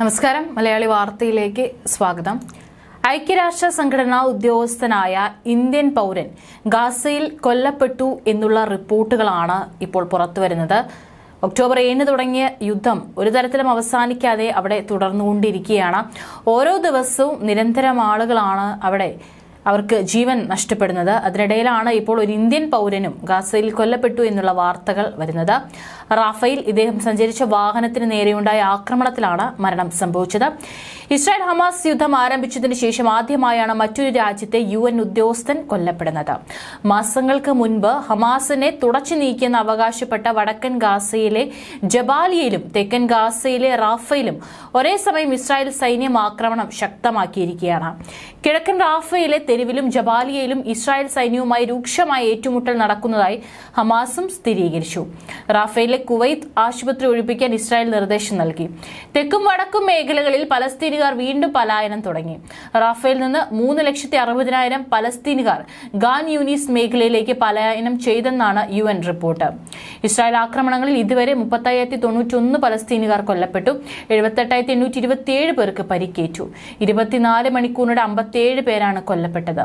നമസ്കാരം. മലയാളി വാർത്തയിലേക്ക് സ്വാഗതം. ഐക്യരാഷ്ട്ര സംഘടനാ ഉദ്യോഗസ്ഥനായ ഇന്ത്യൻ പൗരൻ ഗാസയിൽ കൊല്ലപ്പെട്ടു എന്നുള്ള റിപ്പോർട്ടുകളാണ് ഇപ്പോൾ പുറത്തുവരുന്നത്. ഒക്ടോബർ ഏഴിന് തുടങ്ങിയ യുദ്ധം ഒരു തരത്തിലും അവസാനിക്കാതെ അവിടെ തുടർന്നുകൊണ്ടിരിക്കുകയാണ്. ഓരോ ദിവസവും നിരന്തരം ആളുകളാണ് അവിടെ അവർക്ക് ജീവൻ നഷ്ടപ്പെടുന്നത്. അതിനിടയിലാണ് ഇപ്പോൾ ഒരു ഇന്ത്യൻ പൗരനും ഗാസയിൽ കൊല്ലപ്പെട്ടു എന്നുള്ള വാർത്തകൾ വരുന്നത്. റാഫയിൽ ഇദ്ദേഹം സഞ്ചരിച്ച വാഹനത്തിന് നേരെയുണ്ടായ ആക്രമണത്തിലാണ് മരണം സംഭവിച്ചത്. ഇസ്രായേൽ ഹമാസ് യുദ്ധം ആരംഭിച്ചതിന് ശേഷം ആദ്യമായാണ് മറ്റൊരു രാജ്യത്തെ യു എൻ ഉദ്യോഗസ്ഥൻ കൊല്ലപ്പെടുന്നത്. മാസങ്ങൾക്ക് മുൻപ് ഹമാസിനെ തുടച്ചു നീക്കിയെന്ന് അവകാശപ്പെട്ട വടക്കൻ ഗാസയിലെ ജബാലിയയിലും തെക്കൻ ഗാസയിലെ റാഫയിലും ഒരേ സമയം ഇസ്രായേൽ സൈന്യം ആക്രമണം ശക്തമാക്കിയിരിക്കുകയാണ്. കിഴക്കൻ റാഫയിലെ തെരുവിലും ജബാലിയയിലും ഇസ്രായേൽ സൈന്യവുമായി രൂക്ഷമായ ഏറ്റുമുട്ടൽ നടക്കുന്നതായി ഹമാസും സ്ഥിരീകരിച്ചു. റാഫേലിലെ കുവൈത്ത് ആശുപത്രി ഒഴിപ്പിക്കാൻ ഇസ്രായേൽ നിർദ്ദേശം നൽകി. തെക്കും വടക്കും മേഖലകളിൽ പലസ്തീനുകാർ വീണ്ടും പലായനം തുടങ്ങി. റാഫേൽ നിന്ന് മൂന്ന് ലക്ഷത്തി അറുപതിനായിരം പലസ്തീനുകാർ ഗാൻ യൂനീസ് മേഖലയിലേക്ക് പലായനം ചെയ്തെന്നാണ് യു റിപ്പോർട്ട്. ഇസ്രായേൽ ആക്രമണങ്ങളിൽ ഇതുവരെ മുപ്പത്തയ്യായിരത്തി തൊണ്ണൂറ്റൊന്ന് പലസ്തീനുകാർ കൊല്ലപ്പെട്ടു. എഴുപത്തെട്ടായിരത്തി എണ്ണൂറ്റി ഇരുപത്തിയേഴ് പേർക്ക് പരിക്കേറ്റു. ഇരുപത്തിനാല് മണിക്കൂറിനിടെ അമ്പത്തിയേഴ് പേരാണ് കൊല്ലപ്പെട്ടത്.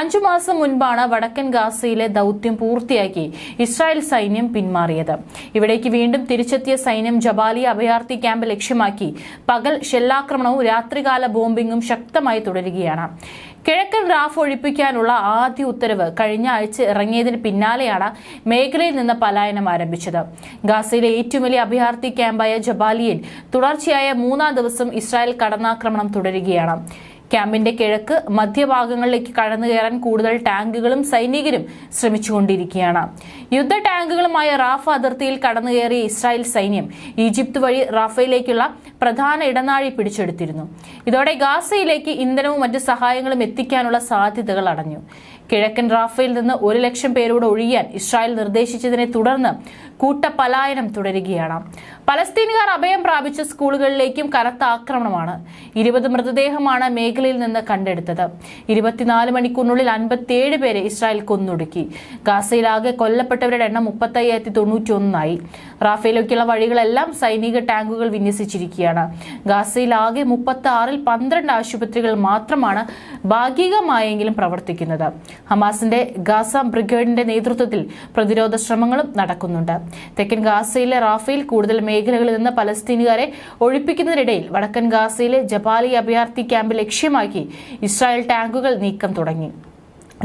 അഞ്ചു മാസം മുൻപാണ് വടക്കൻ ഗാസയിലെ ദൗത്യം പൂർത്തിയാക്കി ഇസ്രായേൽ സൈന്യം പിന്മാറിയത്. ഇവിടേക്ക് വീണ്ടും തിരിച്ചെത്തിയ സൈന്യം ജബാലി അഭയാർത്ഥി ക്യാമ്പ് ലക്ഷ്യമാക്കി. പകൽ ഷെല്ലാക്രമണവും രാത്രികാല ബോംബിംഗും ശക്തമായി തുടരുകയാണ്. കിഴക്കൻ റാഫ് ഒഴിപ്പിക്കാനുള്ള ആദ്യ ഉത്തരവ് കഴിഞ്ഞ ആഴ്ച ഇറങ്ങിയതിന് പിന്നാലെയാണ് മേഖലയിൽ നിന്ന് പലായനം ആരംഭിച്ചത്. ഗാസയിലെ ഏറ്റവും വലിയ അഭയാർത്ഥി ക്യാമ്പായ ജബാലിയൻ തുടർച്ചയായ മൂന്നാം ദിവസം ഇസ്രായേൽ കടന്നാക്രമണം തുടരുകയാണ്. ക്യാമ്പിന്റെ കിഴക്ക് മധ്യഭാഗങ്ങളിലേക്ക് കടന്നു കയറാൻ കൂടുതൽ ടാങ്കുകളും സൈനികരും ശ്രമിച്ചുകൊണ്ടിരിക്കുകയാണ്. യുദ്ധ ടാങ്കുകളുമായ റാഫ അതിർത്തിയിൽ കടന്നു കയറിയ ഇസ്രായേൽ സൈന്യം ഈജിപ്ത് വഴി റാഫയിലേക്കുള്ള പ്രധാന ഇടനാഴി പിടിച്ചെടുത്തിരുന്നു. ഇതോടെ ഗാസയിലേക്ക് ഇന്ധനവും മറ്റ് സഹായങ്ങളും എത്തിക്കാനുള്ള സാധ്യതകൾ അടഞ്ഞു. കിഴക്കൻ റാഫയിൽ നിന്ന് ഒരു ലക്ഷം പേരോട് ഒഴിയാൻ ഇസ്രായേൽ നിർദ്ദേശിച്ചതിനെ തുടർന്ന് കൂട്ടപലായനം തുടരുകയാണ്. പലസ്തീനുകാർ അഭയം പ്രാപിച്ച സ്കൂളുകളിലേക്കും കനത്ത ആക്രമണമാണ്. ഇരുപത് മൃതദേഹമാണ് മേഖലയിൽ നിന്ന് കണ്ടെടുത്തത്. ഇരുപത്തിനാല് മണിക്കൂറിനുള്ളിൽ അൻപത്തിയേഴ് പേരെ ഇസ്രായേൽ കൊന്നൊടുക്കി. ഗാസയിലാകെ കൊല്ലപ്പെട്ടവരുടെ എണ്ണം മുപ്പത്തയ്യായിരത്തി തൊണ്ണൂറ്റി ഒന്നായി റാഫേലേക്കുള്ള വഴികളെല്ലാം സൈനിക ടാങ്കുകൾ വിന്യസിച്ചിരിക്കുകയാണ്. ഗാസയിലാകെ മുപ്പത്തി ആറിൽ പന്ത്രണ്ട് ആശുപത്രികൾ മാത്രമാണ് ഭാഗികമായെങ്കിലും പ്രവർത്തിക്കുന്നത്. ഹമാസിന്റെ ഗാസ ബ്രിഗേഡിന്റെ നേതൃത്വത്തിൽ പ്രതിരോധ ശ്രമങ്ങളും നടക്കുന്നുണ്ട്. തെക്കൻ ഗാസയിലെ റാഫേൽ കൂടുതൽ മേഖലകളിൽ നിന്ന് പലസ്തീനുകാരെ ഒഴിപ്പിക്കുന്നതിനിടയിൽ വടക്കൻ ഗാസയിലെ ജപാലി അഭയാർത്ഥി ക്യാമ്പ് ലക്ഷ്യമാക്കി ഇസ്രായേൽ ടാങ്കുകൾ നീക്കം തുടങ്ങി.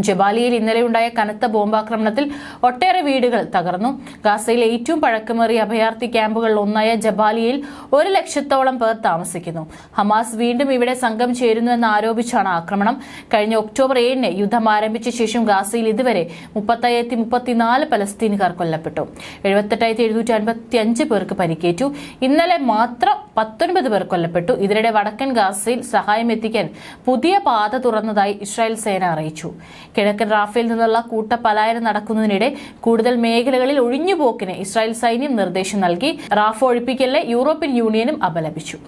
ജബാലിയിൽ ഇന്നലെയുണ്ടായ കനത്ത ബോംബാക്രമണത്തിൽ ഒട്ടേറെ വീടുകൾ തകർന്നു. ഗാസയിലെ ഏറ്റവും പഴക്കമേറിയ അഭയാർത്ഥി ക്യാമ്പുകളിൽ ഒന്നായ ജബാലിയിൽ ഒരു ലക്ഷത്തോളം പേർ താമസിക്കുന്നു. ഹമാസ് വീണ്ടും ഇവിടെ സംഘം ചേരുന്നുവെന്ന് ആരോപിച്ചാണ് ആക്രമണം. കഴിഞ്ഞ ഒക്ടോബർ ഏഴിന് യുദ്ധം ആരംഭിച്ച ശേഷം ഗാസയിൽ ഇതുവരെ മുപ്പത്തയ്യായിരത്തി മുപ്പത്തിനാല് പലസ്തീനുകാർ കൊല്ലപ്പെട്ടു. എഴുപത്തെട്ടായിരത്തി എഴുന്നൂറ്റി അൻപത്തി അഞ്ച് പേർക്ക് പരിക്കേറ്റു. ഇന്നലെ മാത്രം പത്തൊൻപത് പേർ കൊല്ലപ്പെട്ടു. ഇതിനിടെ വടക്കൻ ഗാസയിൽ സഹായം എത്തിക്കാൻ പുതിയ പാത തുറന്നതായി ഇസ്രായേൽ സേന അറിയിച്ചു. കിഴക്കൻ റാഫേൽ നിന്നുള്ള കൂട്ടപലായനം നടക്കുന്നതിനിടെ കൂടുതൽ മേഖലകളിൽ ഒഴിഞ്ഞുപോക്കിന് ഇസ്രായേൽ സൈന്യം നിർദ്ദേശം നൽകി. റാഫ് ഒഴിപ്പിക്കലിനെ യൂറോപ്യൻ യൂണിയനും അപലപിച്ചു.